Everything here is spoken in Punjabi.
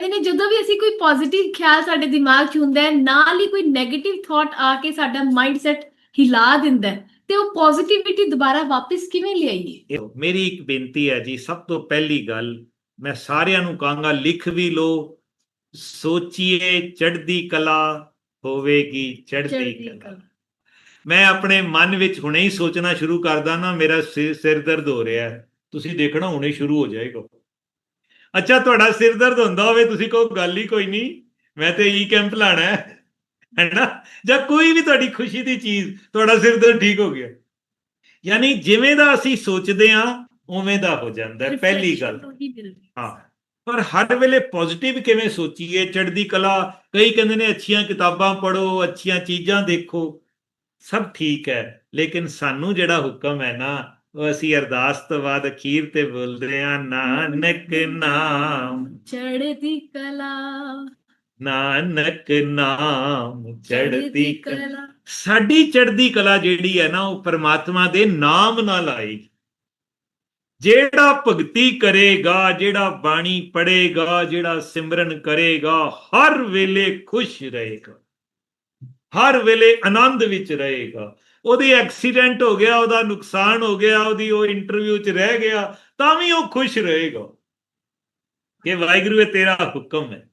ਇਹਨੇ ਜਦੋਂ ਵੀ ਅਸੀਂ ਕੋਈ ਪੋਜ਼ਿਟਿਵ ਖਿਆਲ ਸਾਡੇ ਦਿਮਾਗ 'ਚ ਹੁੰਦਾ ਹੈ ਨਾਲ ਹੀ ਕੋਈ 네ਗੇਟਿਵ ਥਾਟ ਆ ਕੇ ਸਾਡਾ ਮਾਈਂਡਸੈਟ ਹਿਲਾ ਦਿੰਦਾ ਹੈ ਤੇ ਉਹ ਪੋਜ਼ਿਟਿਵਿਟੀ ਦੁਬਾਰਾ ਵਾਪਸ ਕਿਵੇਂ ਲਿਆਈਏ? ਮੇਰੀ ਇੱਕ ਬੇਨਤੀ ਹੈ ਜੀ ਸਭ ਤੋਂ ਪਹਿਲੀ ਗੱਲ ਮੈਂ ਸਾਰਿਆਂ ਨੂੰ ਕਹਾਂਗਾ ਲਿਖ ਵੀ ਲਓ ਸੋਚੀਏ ਚੜ੍ਹਦੀ ਕਲਾ ਹੋਵੇਗੀ ਚੜ੍ਹਦੀ ਚੜ੍ਹਦੀ ਕਲਾ। ਮੈਂ ਆਪਣੇ ਮਨ ਵਿੱਚ ਹੁਣੇ ਹੀ ਸੋਚਣਾ ਸ਼ੁਰੂ ਕਰਦਾ ਨਾ ਮੇਰਾ ਸਿਰ ਸਿਰ ਦਰਦ ਹੋ ਰਿਹਾ ਤੁਸੀਂ ਦੇਖਣਾ ਹੁਣੇ ਸ਼ੁਰੂ ਹੋ ਜਾਏਗਾ। ਅੱਛਾ ਤੁਹਾਡਾ ਸਿਰ ਦਰਦ ਹੁੰਦਾ ਹੋਵੇ ਤੁਸੀਂ ਕਹੋ ਗੱਲ ਹੀ ਕੋਈ ਨਹੀਂ ਮੈਂ ਤੇ ਈ ਕੈਂਪ ਲਾਣਾ ਹੈ। ਹੈਨਾ? ਜਾਂ ਕੋਈ ਵੀ ਤੁਹਾਡੀ ਖੁਸ਼ੀ ਦੀ ਚੀਜ਼ ਤੁਹਾਡਾ ਸਿਰ ਦਰਦ ਠੀਕ ਹੋ ਗਿਆ। ਯਾਨੀ ਜਿਵੇਂ ਦਾ ਅਸੀਂ ਸੋਚਦੇ ਆ ਉਵੇਂ ਦਾ ਹੋ ਜਾਂਦਾ ਹੈ ਪਹਿਲੀ ਗੱਲ। ਹੈ। ਹਾਂ। ਪਰ ਹਰ ਵੇਲੇ ਪੋਜ਼ਿਟਿਵ ਕਿਵੇਂ ਸੋਚੀਏ? ਚੜ੍ਹਦੀ ਕਲਾ ਕਈ ਕਹਿੰਦੇ ਨੇ ਅੱਛੀਆਂ ਕਿਤਾਬਾਂ ਪੜ੍ਹੋ ਅੱਛੀਆਂ ਚੀਜ਼ਾਂ ਦੇਖੋ। ਸਭ ਠੀਕ ਹੈ ਲੇਕਿਨ ਸਾਨੂੰ ਜਿਹੜਾ ਹੁਕਮ ਹੈ ਨਾ ਉਹ ਅਸੀਂ ਅਰਦਾਸ ਤੋਂ ਬਾਅਦ ਅਖੀਰ ਤੇ ਬੋਲਦੇ ਆ ਨਾਨਕ ਨਾਮ। ਚੜ੍ਹਦੀ ਕਲਾ। ਨਾਨਕ ਨਾਮ ਚੜ੍ਹਦੀ ਕਲਾ। ਸਾਡੀ ਚੜ੍ਹਦੀ ਕਲਾ ਜਿਹੜੀ ਹੈ ਨਾ ਉਹ ਪਰਮਾਤਮਾ ਦੇ ਨਾਮ ਨਾਲ ਆਏਗੀ ਜਿਹੜਾ ਭਗਤੀ ਕਰੇਗਾ ਜਿਹੜਾ ਬਾਣੀ ਪੜ੍ਹੇਗਾ ਜਿਹੜਾ ਸਿਮਰਨ ਕਰੇਗਾ ਹਰ ਵੇਲੇ ਖੁਸ਼ ਰਹੇਗਾ। ਹਰ ਵੇਲੇ ਆਨੰਦ ਵਿੱਚ ਰਹੇਗਾ। ਉਹਦੀ ਐਕਸੀਡੈਂਟ ਹੋ ਗਿਆ, ਉਹਦਾ ਨੁਕਸਾਨ ਹੋ ਗਿਆ, ਉਹਦੀ ਉਹ ਇੰਟਰਵਿਊ 'ਚ ਰਹਿ ਗਿਆ, ਤਾਂ ਵੀ ਉਹ ਖੁਸ਼ ਰਹੇਗਾ। ਕਿ ਵਾਹਿਗੁਰੂ, ਇਹ ਤੇਰਾ ਹੁਕਮ ਹੈ।